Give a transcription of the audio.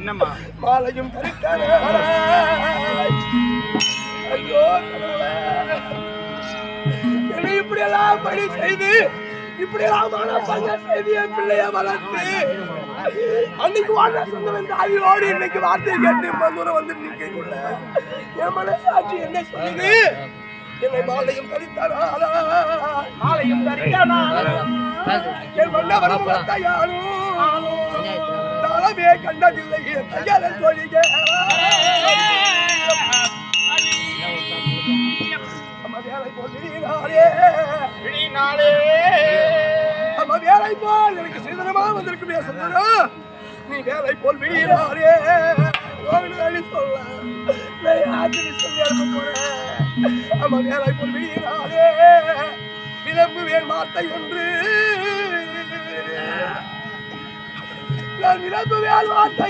என்னம்மா? மாலையும் தரித்தாரே. என்னை இப்படியெல்லாம் பணி செய்து இப்படியெல்லாம் மனப்பங்க செய்து என் பிள்ளைய வளர்த்து அன்னைக்கு வாழ சொந்த வந்து அதையோடு இன்னைக்கு வார்த்தை கேட்டு தூரம் வந்து நிற்கக்குள்ள என் மனசாட்சி என்ன சொல்லுது? என்னை மாலையும் தரித்தாரா மாலையும் தரித்தானா என் மன்னவரும் கையாளும் நலமே கண்டதில்லை கையாள நம்ம வேலை போகிறீரே நம்ம வேலை போல் எனக்கு சீதனமா வந்திருக்கு சுந்தரம் நீ வேலை போல் விடுகிறாரே சொல்ல நான் சொல்லி போறேன் நம்ம வேலை போல் விடுகிறாரே விளம்புவேன் வார்த்தை ஒன்று. நான் விளம்புவேன் வார்த்தை